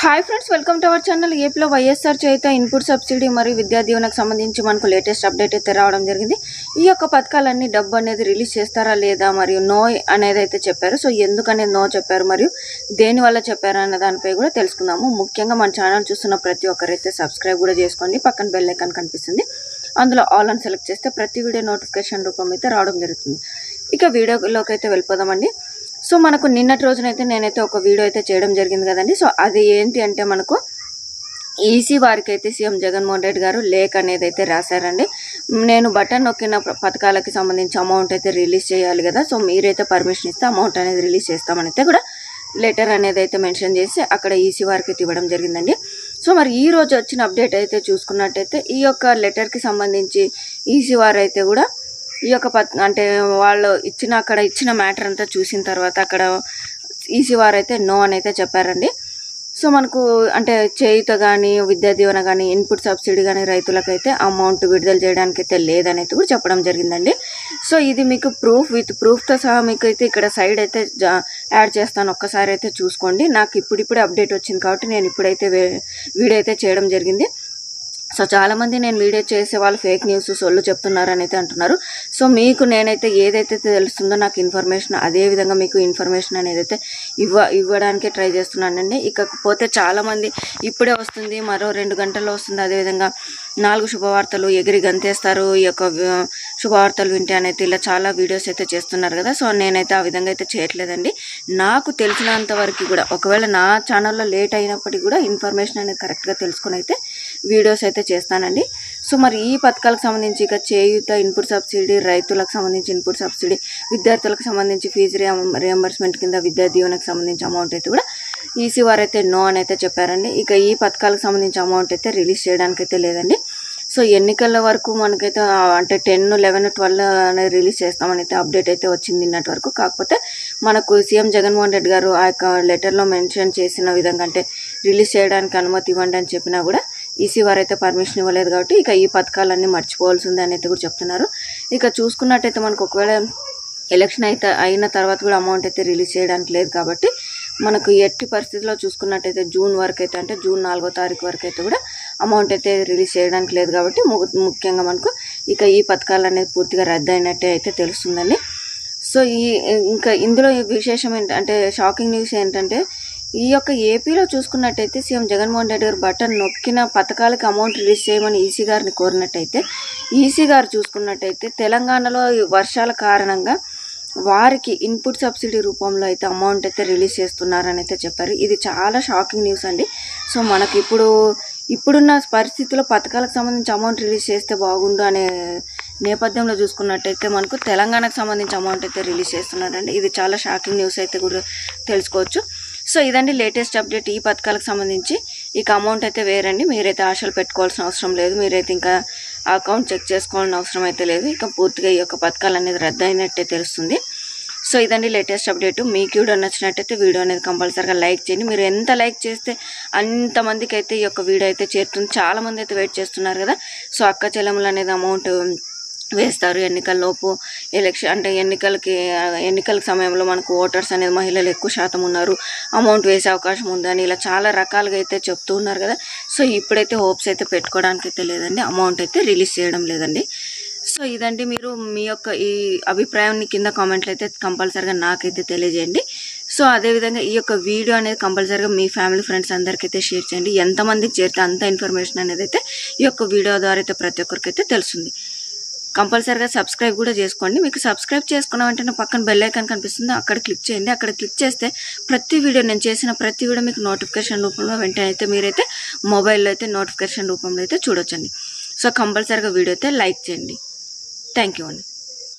Hi friends welcome to our channel ఏపీలో వైఎస్ఆర్ చేత input subsidy మరియు విద్యా దీవెనకు సంబంధించి మనకు లేటెస్ట్ అప్డేట్ అయితే రావడం జరిగింది. ఈ యొక్క పథకాలన్నీ డబ్బు అనేది రిలీజ్ చేస్తారా లేదా మరియు నో అనేది అయితే చెప్పారు. సో ఎందుకనేది నో చెప్పారు మరియు దేని వల్ల చెప్పారు అనే దానిపై కూడా తెలుసుకుందాము. ముఖ్యంగా మన ఛానల్ చూస్తున్న ప్రతి ఒక్కరైతే సబ్స్క్రైబ్ కూడా చేసుకోండి. పక్కన బెల్ ఐకాన్ కనిపిస్తుంది. అందులో ఆల్ అని సెలెక్ట్ చేస్తే ప్రతి వీడియో నోటిఫికేషన్ రూపం అయితే రావడం జరుగుతుంది. ఇక వీడియోలోకి అయితే వెళ్ళిపోదామండి. సో మనకు నిన్నటి రోజునైతే నేనైతే ఒక వీడియో అయితే చేయడం జరిగింది కదండి. సో అది ఏంటి అంటే మనకు ఈసీ వారికి అయితే సీఎం జగన్మోహన్ రెడ్డి గారు లేఖ అనేది అయితే రాశారండి. నేను బటన్ నొక్కిన పథకాలకి సంబంధించి అమౌంట్ అయితే రిలీజ్ చేయాలి కదా. సో మీరైతే పర్మిషన్ ఇస్తే అమౌంట్ అనేది రిలీజ్ చేస్తామని అయితే కూడా లెటర్ అనేది అయితే మెన్షన్ చేసి అక్కడ ఈసీ వారికి అయితే ఇవ్వడం జరిగిందండి. సో మరి ఈ రోజు వచ్చిన అప్డేట్ అయితే చూసుకున్నట్టయితే ఈ యొక్క లెటర్కి సంబంధించి ఈసీ వారు అయితే కూడా ఈ యొక్క పత్ అంటే వాళ్ళు ఇచ్చిన అక్కడ ఇచ్చిన మ్యాటర్ అంతా చూసిన తర్వాత అక్కడ ఈసీ వారు అయితే నో అని అయితే చెప్పారండి. సో మనకు అంటే చేయుత కానీ విద్యా దీవెన కానీ ఇన్పుట్ సబ్సిడీ కానీ రైతులకైతే అమౌంట్ విడుదల చేయడానికి అయితే లేదని అయితే కూడా చెప్పడం జరిగిందండి. సో ఇది మీకు ప్రూఫ్ విత్ ప్రూఫ్తో సహా మీకు అయితే ఇక్కడ సైడ్ అయితే జా- యాడ్ చేస్తాను. ఒక్కసారి అయితే చూసుకోండి. నాకు ఇప్పుడిప్పుడే అప్డేట్ వచ్చింది కాబట్టి నేను ఇప్పుడైతే వీడియో అయితే చేయడం జరిగింది. సో చాలామంది నేను వీడియో చేసే వాళ్ళు ఫేక్ న్యూస్ సొల్లు చెప్తున్నారని అయితే అంటున్నారు. సో మీకు నేనైతే ఏదైతే తెలుస్తుందో నాకు ఇన్ఫర్మేషన్ అదే విధంగా మీకు ఇన్ఫర్మేషన్ అనేది అయితే ఇవ్వ ఇవ్వడానికే ట్రై చేస్తున్నానండి. ఇకపోతే చాలామంది ఇప్పుడే వస్తుంది మరో రెండు గంటల్లో వస్తుంది. అదేవిధంగా నాలుగు శుభవార్తలు ఎగిరి గంతేస్తారు. ఈ యొక్క శుభవార్తలు వింటే అనేది ఇలా చాలా వీడియోస్ అయితే చేస్తున్నారు కదా. సో నేనైతే ఆ విధంగా అయితే చేయట్లేదండి. నాకు తెలిసినంత వరకు కూడా ఒకవేళ నా ఛానల్లో లేట్ అయినప్పటికీ కూడా ఇన్ఫర్మేషన్ అనేది కరెక్ట్గా తెలుసుకుని అయితే వీడియోస్ అయితే చేస్తానండి. సో మరి ఈ పథకాలకు సంబంధించి ఇక చేయుత ఇన్పుట్ సబ్సిడీ రైతులకు సంబంధించి ఇన్పుట్ సబ్సిడీ విద్యార్థులకు సంబంధించి ఫీజు రియంబర్స్మెంట్ కింద విద్యా దీవెనకు సంబంధించి అమౌంట్ అయితే కూడా ఈసీ వారు అయితే నో అని అయితే చెప్పారండి. ఇక ఈ పథకాలకు సంబంధించి అమౌంట్ అయితే రిలీజ్ చేయడానికి అయితే లేదండి. సో ఎన్నికల వరకు మనకైతే అంటే టెన్ లెవెన్ ట్వెల్వ్ అనేది రిలీజ్ చేస్తామని అయితే అప్డేట్ అయితే వచ్చింది నిన్నటి వరకు. కాకపోతే మనకు సీఎం జగన్మోహన్ రెడ్డి గారు ఆ యొక్క లెటర్లో మెన్షన్ చేసిన విధంగా అంటే రిలీజ్ చేయడానికి అనుమతి ఇవ్వండి అని చెప్పినా కూడా ఈసీ వారు అయితే పర్మిషన్ ఇవ్వలేదు కాబట్టి ఇక ఈ పథకాలన్నీ మర్చిపోవాల్సిందే అని అయితే కూడా చెప్తున్నారు. ఇక చూసుకున్నట్టయితే మనకు ఒకవేళ ఎలక్షన్ అయితే అయిన తర్వాత కూడా అమౌంట్ అయితే రిలీజ్ చేయడానికి లేదు కాబట్టి మనకు ఎట్టి పరిస్థితిలో చూసుకున్నట్టయితే జూన్ వరకు అయితే అంటే జూన్ నాలుగో తారీఖు వరకు అయితే కూడా అమౌంట్ అయితే రిలీజ్ చేయడానికి లేదు కాబట్టి ము- ముఖ్యంగా మనకు ఇక ఈ పథకాలు అనేది పూర్తిగా రద్దు అయినట్టే అయితే తెలుస్తుందండి. సో ఈ ఇంకా ఇందులో విశేషం ఏంటంటే షాకింగ్ న్యూస్ ఏంటంటే ఈ యొక్క ఏపీలో చూసుకున్నట్టయితే సీఎం జగన్మోహన్ రెడ్డి గారు బటన్ నొక్కిన పథకాలకు అమౌంట్ రిలీజ్ చేయమని ఈసీ గారిని కోరినట్టయితే ఈసీ గారు చూసుకున్నట్టయితే తెలంగాణలో వర్షాల కారణంగా వారికి ఇన్పుట్ సబ్సిడీ రూపంలో అయితే అమౌంట్ అయితే రిలీజ్ చేస్తున్నారని అయితే చెప్పారు. ఇది చాలా షాకింగ్ న్యూస్ అండి. సో మనకి ఇప్పుడు ఇప్పుడున్న పరిస్థితుల్లో పథకాలకు సంబంధించి అమౌంట్ రిలీజ్ చేస్తే బాగుండు అనే నేపథ్యంలో చూసుకున్నట్టయితే మనకు తెలంగాణకు సంబంధించి అమౌంట్ అయితే రిలీజ్ చేస్తున్నారండి ఇది చాలా షాకింగ్ న్యూస్ అయితే కూడా తెలుసుకోవచ్చు. సో ఇదండి లేటెస్ట్ అప్డేట్ ఈ పథకాలకు సంబంధించి. ఇక అమౌంట్ అయితే వేరండి. మీరైతే ఆశలు పెట్టుకోవాల్సిన అవసరం లేదు. మీరైతే ఇంకా అకౌంట్ చెక్ చేసుకోవాల్సిన అవసరం అయితే లేదు. ఇక పూర్తిగా ఈ యొక్క పథకాలు అనేది రద్దయినట్టే తెలుస్తుంది. సో ఇదండి లేటెస్ట్ అప్డేట్. మీకు వీడియో నచ్చినట్టయితే వీడియో అనేది కంపల్సరీగా లైక్ చేయండి. మీరు ఎంత లైక్ చేస్తే అంతమందికి అయితే ఈ యొక్క వీడియో అయితే చేరుతుంది. చాలా మంది అయితే వెయిట్ చేస్తున్నారు కదా. సో అక్క చెల్లెములు అనేది అమౌంట్ వేస్తారు. ఎన్నికల్లోపు ఎలక్షన్ అంటే ఎన్నికలకి ఎన్నికల సమయంలో మనకు ఓటర్స్ అనేది మహిళలు ఎక్కువ శాతం ఉన్నారు. అమౌంట్ వేసే అవకాశం ఉందని ఇలా చాలా రకాలుగా అయితే చెప్తూ ఉన్నారు కదా. సో ఇప్పుడైతే హోప్స్ అయితే పెట్టుకోవడానికి అయితే లేదండి. అమౌంట్ అయితే రిలీజ్ చేయడం లేదండి. సో ఇదండి మీరు మీ యొక్క ఈ అభిప్రాయాన్ని కింద కామెంట్లు అయితే కంపల్సరీగా నాకైతే తెలియజేయండి. సో అదేవిధంగా ఈ యొక్క వీడియో అనేది కంపల్సరిగా మీ ఫ్యామిలీ ఫ్రెండ్స్ అందరికైతే షేర్ చేయండి. ఎంతమందికి చేరితే అంత ఇన్ఫర్మేషన్ అనేది అయితే ఈ యొక్క వీడియో ద్వారా అయితే ప్రతి ఒక్కరికైతే తెలుస్తుంది. కంపల్సరీగా సబ్స్క్రైబ్ కూడా చేసుకోండి. మీకు సబ్స్క్రైబ్ చేసుకున్న వెంటనే పక్కన బెల్ ఐకాన్ కనిపిస్తుంది. అక్కడ క్లిక్ చేయండి. అక్కడ క్లిక్ చేస్తే ప్రతి వీడియో నేను చేసిన ప్రతి వీడియో మీకు నోటిఫికేషన్ రూపంలో వెంటనే అయితే మీరైతే మొబైల్లో అయితే నోటిఫికేషన్ రూపంలో అయితే చూడొచ్చండి. సో కంపల్సరీగా వీడియో అయితే లైక్ చేయండి. థ్యాంక్ యూ అండి.